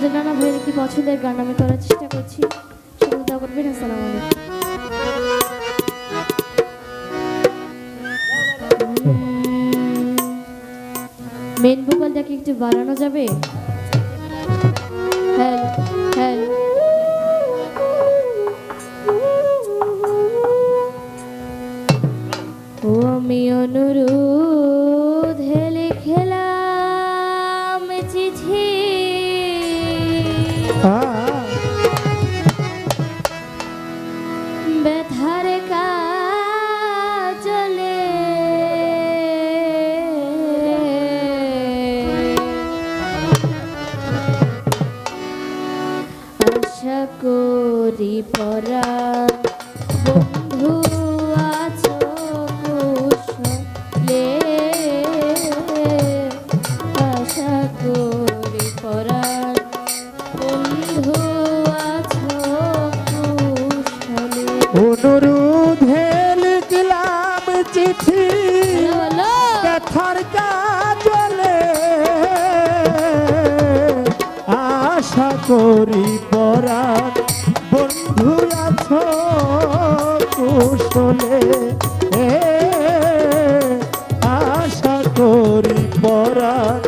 রাজা নানা ভাইয়ের একটি পছন্দের গান আমি করার চেষ্টা করছি। সুবিধা করবেন আসসালামু আলাইকুম। মেন ভোকালটাকে একটু বাড়ানো যাবে? ও আমি অনুরূপ করি পরাণ বন্ধু আছো কুশলে আশা করি পরাণ বন্ধু আছো কুশলে। অনুরোধে লিখলাম চিঠি কথার কাজলে। আশা করি পরাণ কুশলে আশা করি পরাণ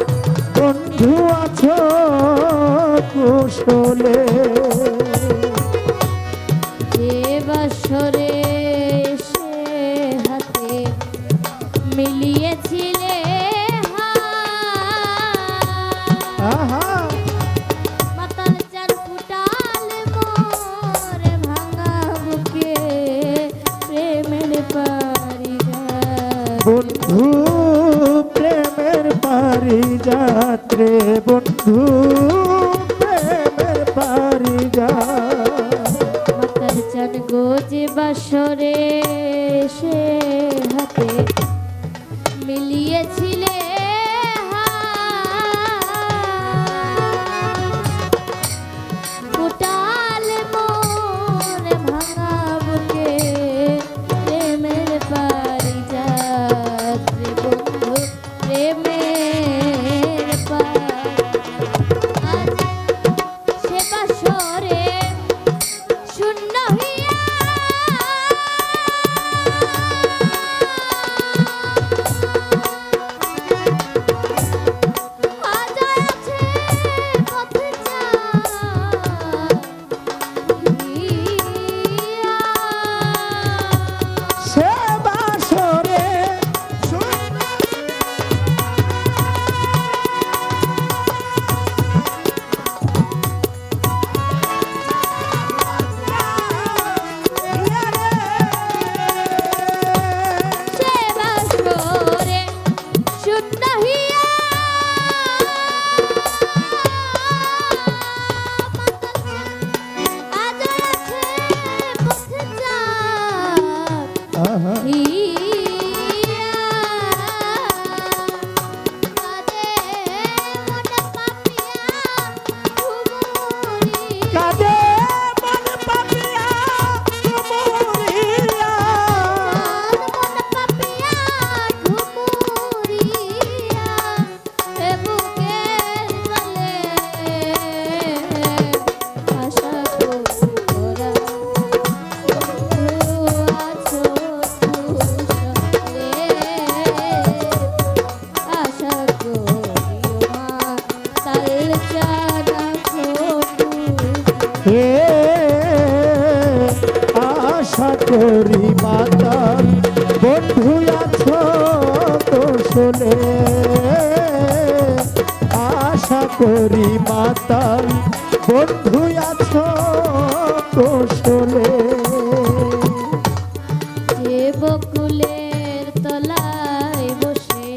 এ বকুলের তলায় বসে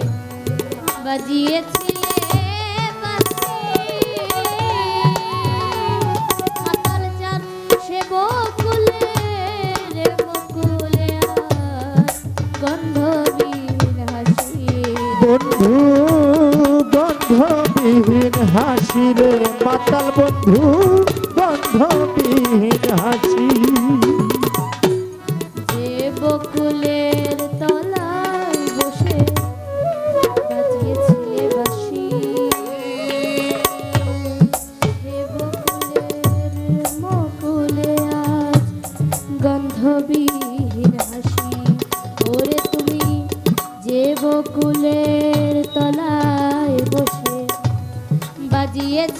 বাজিয়েছি বন্ধু গন্ধবিহীন হাসি রে পাতাল বন্ধু গন্ধবিহীন হাসি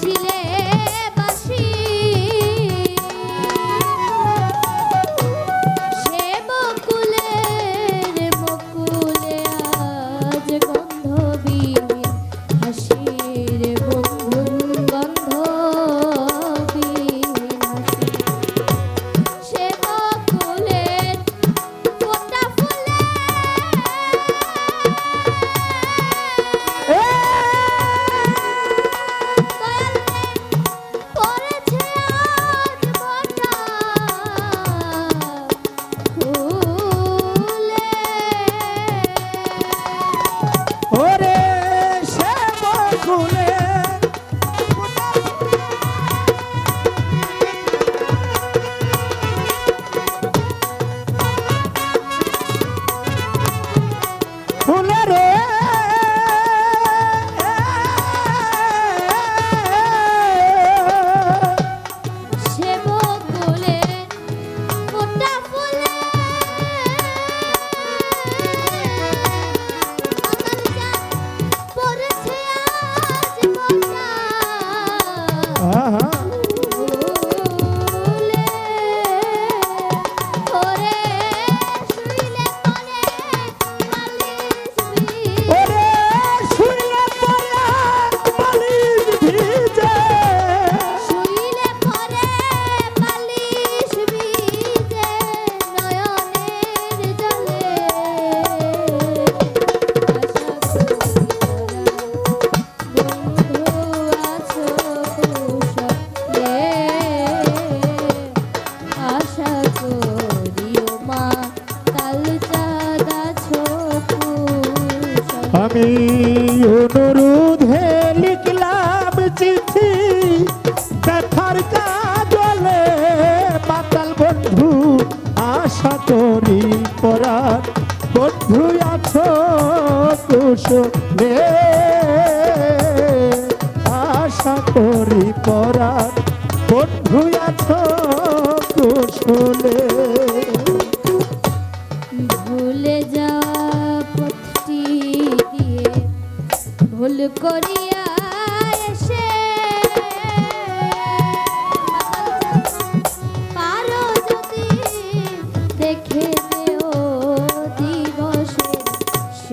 ছিলে অনুরোধে লিখলাম চিঠি। ব্যথার কাজলে মাতাল বন্ধু, আশা করি পরার বন্ধু আছো কুশ আশা করি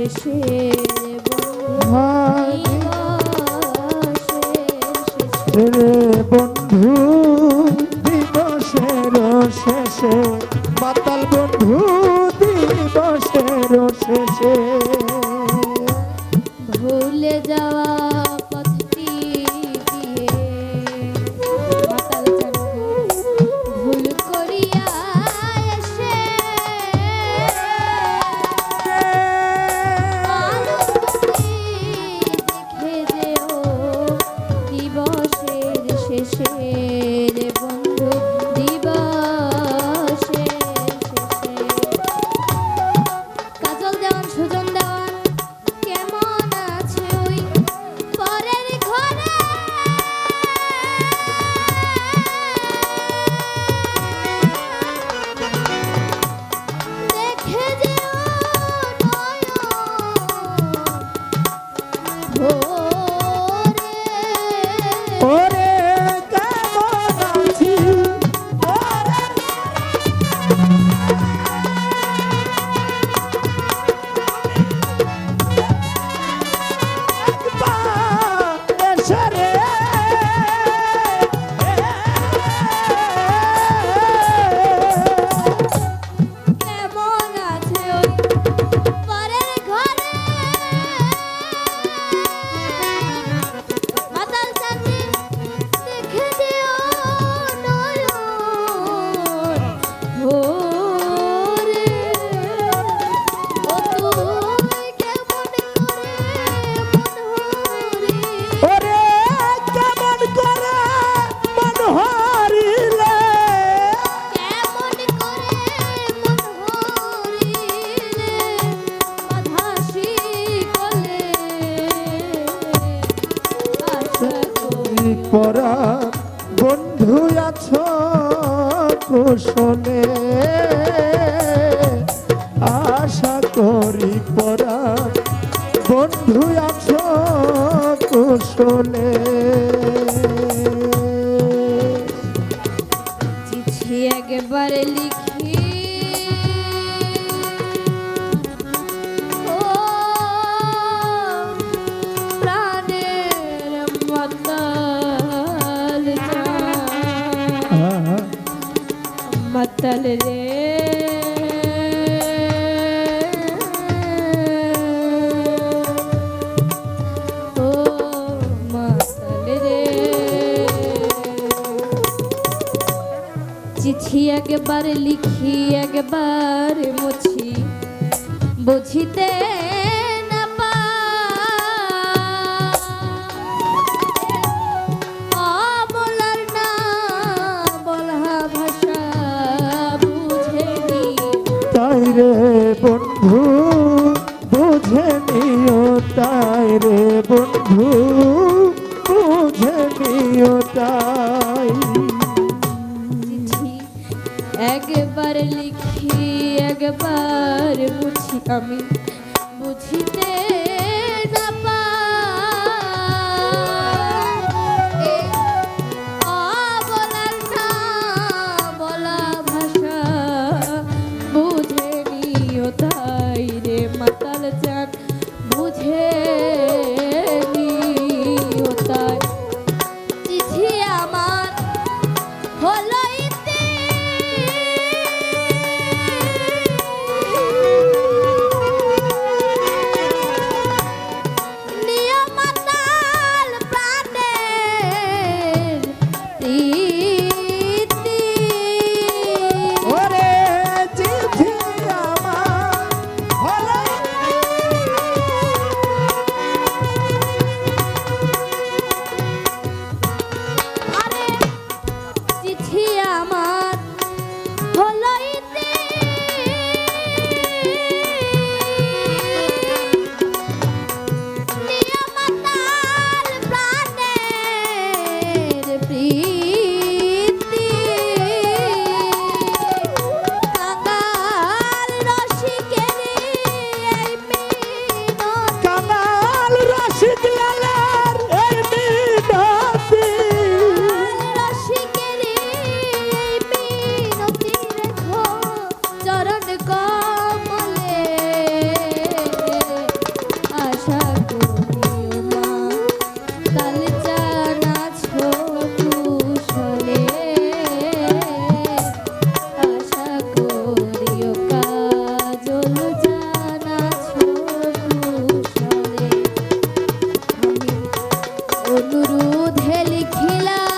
শেষে বন্ধু। দিবসের শেষে পাতাল বন্ধু দিবসের শেষে। আশা করি পরা বন্ধু আছো কুশলে চিঠি একবার লিখি। মাতাল রে। লিখি একবার লিখি একবার মুছি। বুঝিতে দুধে লিখিলা